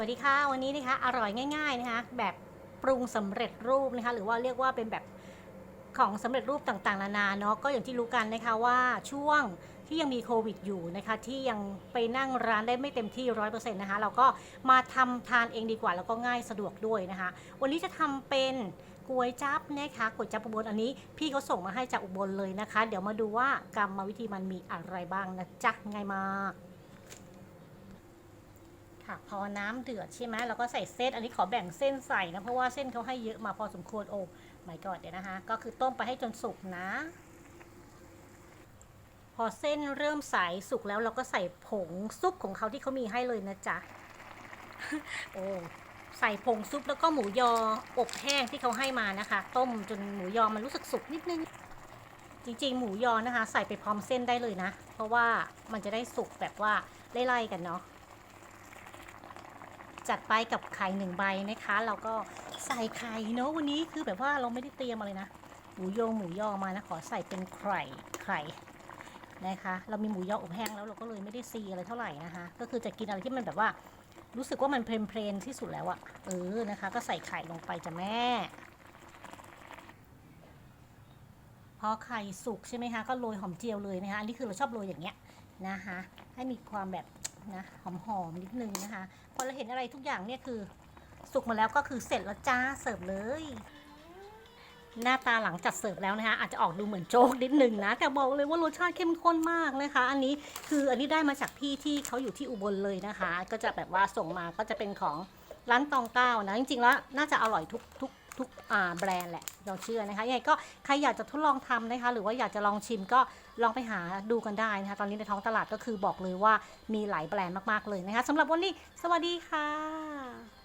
วัสดีค่ะ วันนี้นะคะอร่อยง่าย ๆนะคะ แบบปรุงสำเร็จรูปนะคะ หรือว่าเรียกว่าเป็นแบบของสำเร็จรูปต่างๆนานาเนาะก็อย่างที่รู้กันนะคะว่าช่วงที่ยังมีโควิดอยู่นะคะ ที่ยังไปนั่งร้านได้ไม่เต็มที่ร้อยเปอร์เซ็นต์นะคะ เราก็มาทำทานเองดีกว่า แล้วก็ง่ายสะดวกด้วยนะคะ วันนี้จะทำเป็นก๋วยจั๊บนะคะก๋วยจั๊บอุบลอันนี้พี่เขาส่งมาให้จากอุบลเลยนะคะ เดี๋ยวมาดูว่ากรรมวิธีมันมีอะไรบ้างนะจ๊ะง่ายมาก ค่ะ พอน้ำเดือดใช่ไหมเราก็ใส่เส้น อันนี้ขอแบ่งเส้นใส่นะ เพราะว่าเส้นเขาให้เยอะมาพอสมควรโอ้ไม่กอนเดี๋ยวนะคะ ก็คือต้มไปให้จนสุกนะ พอเส้นเริ่มใสสุกแล้วเราก็ใส่ผงซุปของเขาที่เขามีให้เลยนะจ๊ะ โอ้ใส่ผงซุปแล้วก็หมูยออบแห้งที่เขาให้มานะคะ ต้มจนหมูยอมันรู้สึกสุกนิดนึง จริงๆ หมูยอนะคะ ใส่ไปพร้อมเส้นได้เลยนะ เพราะว่ามันจะได้สุกแบบว่าไล่ๆกันเนาะ จัดไปกับไข่หนึ่งใบนะคะ เราก็ใส่ไข่เนอะวันนี้คือแบบว่าเราไม่ได้เตรียมอะไรนะหมูยงหมูยอมานะขอใส่เป็นไข่ไข่นะคะ เรามีหมูยออบแห้งแล้วเราก็เลยไม่ได้ซีอะไรเท่าไหร่นะคะ ก็คือจะกินอะไรที่มันแบบว่า รู้สึกว่ามันเพลนๆที่สุดแล้วอะเออนะคะ ก็ใส่ไข่ลงไปจ้ะแม่พอไข่สุกใช่ไหมคะก็โรยหอมเจียวเลยนะคะอันนี้คือเราชอบโรยอย่างเงี้ยนะคะให้มีความแบบ นะหอมๆนิดนึงนะคะ พอเราเห็นอะไรทุกอย่างเนี่ยคือ สุกมาแล้วก็คือเสร็จแล้วจ้าเสิร์ฟเลย หน้าตาหลังจากเสิร์ฟแล้วนะคะ อาจจะออกดูเหมือนโจ๊กนิดนึงนะ แต่บอกเลยว่ารสชาติเข้มข้นมากนะคะ อันนี้คืออันนี้ได้มาจากพี่ที่เขาอยู่ที่อุบลเลยนะคะ ก็จะแบบว่าส่งมาก็จะเป็นของร้านตองเก้านะจริงๆแล้วน่าจะอร่อยทุกทุก ทุกแบรนด์แหละเราเชื่อนะคะยังไงก็ใครอยากจะทดลองทำนะคะ หรือว่าอยากจะลองชิมก็ลองไปหาดูกันได้นะคะ ตอนนี้ในท้องตลาดก็คือบอกเลยว่ามีหลายแบรนด์มากๆเลยนะคะสำหรับวันนี้สวัสดีค่ะ